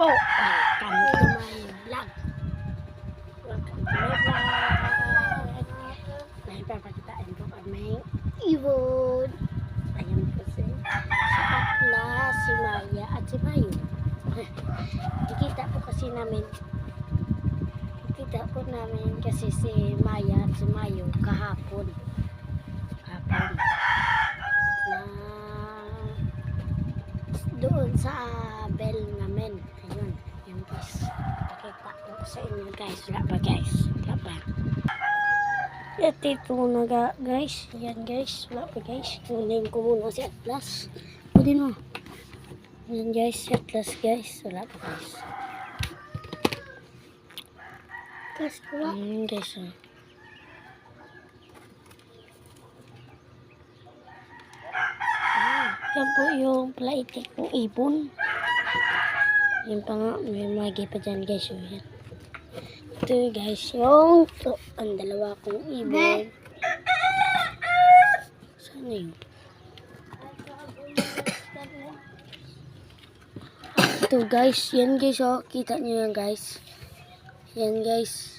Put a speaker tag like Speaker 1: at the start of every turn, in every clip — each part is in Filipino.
Speaker 1: po. Welcome to my vlog. Welcome to my vlog. May papakitain ko kami ibon. Ayan po si si Atla, si Maya, at si Mayo. Nakita po kasi namin Nakita po namin kasi si Maya at si Mayo kahapon. Kahapon. Na doon sa bell sa inyo guys. Wala pa guys. Wala pa. At ito na ga, guys. Yan guys. Wala pa guys. Kunin ko muna si Atlas. Kunin mo. Yan guys. Si Atlas guys. Wala pa guys. Atlas ko Yan guys. Oh. Yan po yung plaitik ng ibon. Yan pa nga, may magi pa dyan guys. Oh, yan. Ito guys, yung to, ang dalawa kong ibon. Saan na yun? Ito guys, yan guys oh. Kita niyo yan guys. Yan guys.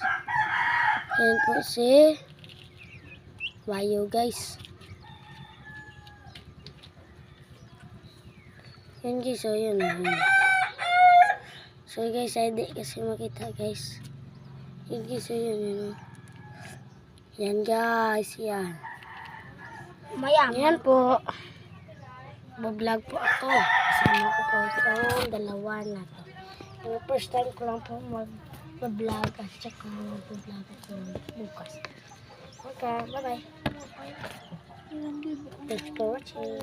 Speaker 1: Yan po si Wayo guys. Yan guys, oh yun. oh, yun. So guys, ay di kasi makita guys. Guys, oh yun, yun. oh. Yan guys, yan.
Speaker 2: Mayam.
Speaker 1: Yan po. Bablog po ako. Kasama ko po itong dalawa na to. Yung first time ko lang po mag-vlog at saka mag-vlog ako bukas. Okay, bye-bye. Thanks for watching.